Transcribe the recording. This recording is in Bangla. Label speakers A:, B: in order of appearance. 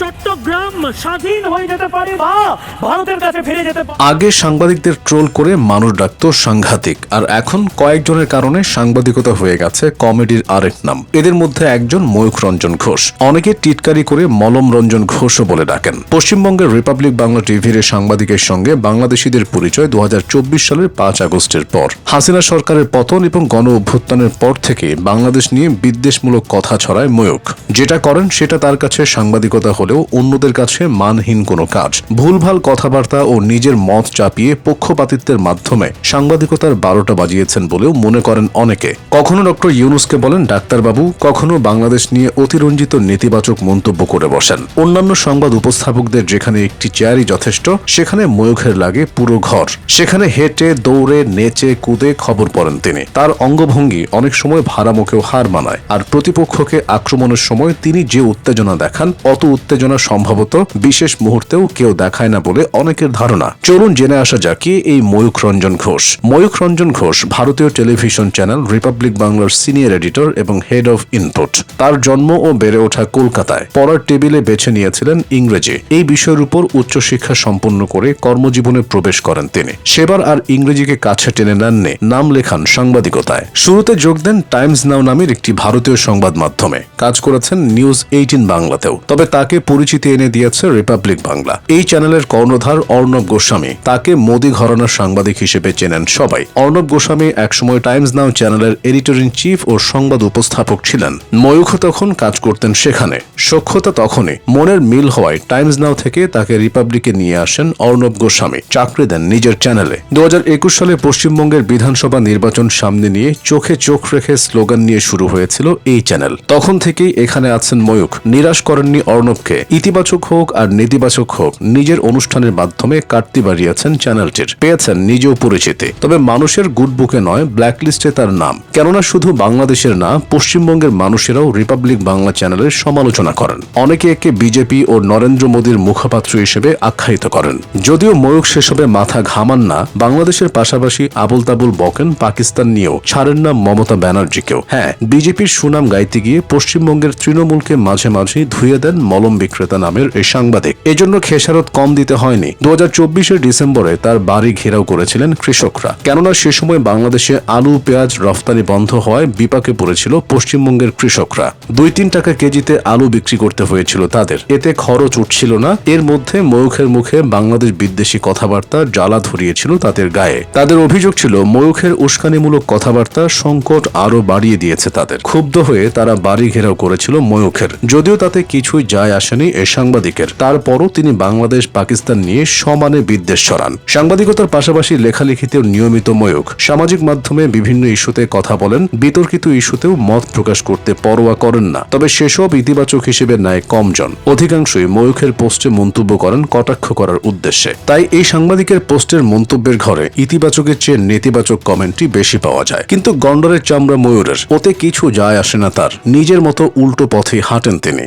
A: চট্টগ্রাম স্বাধীন হয়ে যেতে পারে বা ভারতের কাছে ফিরে যেতে পারে।
B: আগে সাংবাদিকদের ট্রোল করে মানুষ ডাকত সাংঘাতিক, আর এখন কয়েকজনের কারণে সাংবাদিকতা হয়ে গেছে কমেডির আরেক নাম। এদের মধ্যে একজন ময়ূখ রঞ্জন ঘোষ। অনেকে টিটকারি করে মলম রঞ্জন ঘোষও বলে ডাকেন। পশ্চিমবঙ্গের রিপাবলিক বাংলা টিভির সাংবাদিকের সঙ্গে বাংলাদেশিদের পরিচয় দু হাজার চব্বিশ সালের পাঁচ আগস্টের পর। হাসিনা সরকারের পতন এবং গণ অভ্যুত্থানের পর থেকে বাংলাদেশ নিয়ে বিদ্বেষমূলক কথা ছড়ায় ময়ূখ। যেটা করেন সেটা তার কাছে সাংবাদিকতা হলেও অন্যদের কাছে মানহীন কোনো কাজ। ভুলভাল কথাবার্তা ও নিজের মত চাপিয়ে পক্ষপাতিত্বের মাধ্যমে সাংবাদিকতার বারোটা বাজিয়েছেন বলেও মনে করেন অনেকে। কখনো ডক্টর ইউনুসকে বলেন, ডাক্তারবাবু, কখনো বাংলাদেশ নিয়ে অতিরঞ্জিত নেতিবাচক মন্তব্য করে বসেন। অন্যান্য সংবাদ উপস্থাপকদের যেখানে একটি চেয়ারই যথেষ্ট, সেখানে ময়ূখের লাগে পুরো ঘর। সেখানে হেঁটে, দৌড়ে, নেচে, কুদে খবর পড়েন তিনি। তার অঙ্গভঙ্গি অনেক সময় ভাড়ামুখেও হার মানায়। আর প্রতিপক্ষকে আক্রমণের সময় তিনি যে উত্তেজনা দেখান, অত উত্তেজনা সম্ভবত বিশেষ মুহূর্তেও কেউ দেখায় না বলে অনেকের ধারণা। চলুন জেনে আসা যাক কি এই ময়ূখ রঞ্জন ঘোষ। ময়ূখ রঞ্জন ঘোষ ভারতীয় টেলিভিশন চ্যানেল রিপাবলিক বাংলার সিনিয়র এডিটর এবং হেড অফ ইনপুট। তার জন্ম ও বেড়ে ওঠা কলকাতায়। পড়ার টেবিলে বেছে নিয়েছিলেন ইংরেজি। এই বিষয়ের উপর উচ্চশিক্ষা সম্পন্ন করে কর্মজীবনে প্রবেশ করেন তিনি। সেবার আর ইংরেজিকে কাছে টেনে নেননি। নাম লেখান সাংবাদিকতায়। শুরুতে যোগ দেন টাইমস নাও নামের একটি ভারতীয় সংবাদ মাধ্যমে। কাজ করেছেন নিউজ এইটিন বাংলাতেও। তবে তাকে পরিচিতি এনে দিয়েছে রিপাবলিক বাংলা এই চ্যানেলের কর্ণধার অর্ণব গোস্বামী। তাকে মোদি ঘরানার সাংবাদিক হিসেবে চেনেন সবাই। অর্ণব গোস্বামী একসময় টাইমস নাও চ্যানেলের এডিটর ইন চিফ ও সংবাদ উপস্থাপক ছিলেন। ময়ূখ তখন কাজ করতেন সেখানে। সক্ষতা তখনই। মনের মিল হওয়ায় টাইমস নাও থেকে তাকে রিপাবলিকে নিয়ে আসেন অর্ণব গোস্বামী। চাকরি দেন নিজের চ্যানেলে। দু হাজার একুশ সালে পশ্চিমবঙ্গের বিধানসভা নির্বাচন সামনে নিয়ে চোখে চোখ রেখে স্লোগান নিয়ে শুরু হয়েছিল এই চ্যানেল। তখন থেকেই এখানে আছেন ময়ূখ। নিরাশ করেননি অর্ণবকে। ইতিবাচক হোক আর নেতিবাচক হোক, নিজের অনুষ্ঠানের মাধ্যমে কাটতি বাড়িয়েছেন চ্যানেলটির। পেয়েছেন নিজেও পরিচিতি। তবে মানুষের গুড বুকে নয়, ব্ল্যাকলিস্টে তার নাম। কেননা শুধু বাংলাদেশের না, পশ্চিমবঙ্গের মানুষেরাও রিপাবলিক বাংলা চ্যানেলের সমালোচনা করেন। অনেকে একে বিজেপি ও নরেন্দ্র মোদীর মুখপাত্র হিসেবে আখ্যায়িত করেন। যদিও ময়ূখ সেসবে মাথা ঘামান না, বাংলাদেশের পাশাপাশি আবুল তাবুল বকেন পাকিস্তান নিয়েও ছাড়েন না মমতা ব্যানার্জিকেও। হ্যাঁ বিজেপির সুনাম গাইতে গিয়ে পশ্চিমবঙ্গের তৃণমূলকে মাঝে মাঝে ধুয়ে দেন মলম বিক্রেতা নামের এই সাংবাদিক। এজন্য খেসারত কম দিতে হয়নি। দু হাজার ডিসেম্বরে তার বাড়ি ঘেরাও করেছিলেন কৃষকরা। কেননা সে সময় বাংলাদেশে আলু, পেঁয়াজ রফতানি বন্ধ হওয়ায় বিপাকে পড়েছিল পশ্চিমবঙ্গের কৃষকরা। দুই তিন টাকা কেজিতে আলু বিক্রি করতে হয়েছিল তাদের। এতে খরচ উঠছিল না। এর মধ্যে ময়ূখের মুখে বাংলাদেশ বিদ্বেষী কথাবার্তা জ্বালা ধরিয়েছিল তাদের গায়ে। তাদের অভিযোগ ছিল, ময়ূখের উস্কানিমূলক কথাবার্তা সংকট আরও বাড়িয়ে দিয়েছে তাদের। ক্ষুব্ধ হয়ে তারা বাড়ি ঘেরাও করেছিল ময়ূখের। যদিও তাতে কিছুই যায় আসেনি এ সাংবাদিকের। তারপরও তিনি বাংলাদেশ, পাকিস্তান নিয়ে সমানে বিদ্বেষ ছড়ান। সাংবাদিকতার পাশাপাশি লেখালেখিতেও নিয়মিত ময়ূখ সামাজিক মাধ্যমে বিভিন্ন ইস্যুতে কথা বলেন, বিতর্কিত ইস্যুতেও মত প্রকাশ করতে পরোয়া করেন না। তবে সেসব ইতিবাচক হিসেবে নেয় কমজন। অধিকাংশই ময়ূখের পোস্টে মন্তব্য করেন কটাক্ষ করার উদ্দেশ্যে। তাই এই সাংবাদিকের পোস্টের মন্তব্যের ঘরে ইতিবাচকের চেয়ে নেতিবাচক কমেন্টই বেশি পাওয়া যায়। কিন্তু গন্ডরের চামড়া ময়ূরের, ওতে কিছু যায় আসে না তার। নিজের মতো উল্টো পথে হাঁটেন তিনি।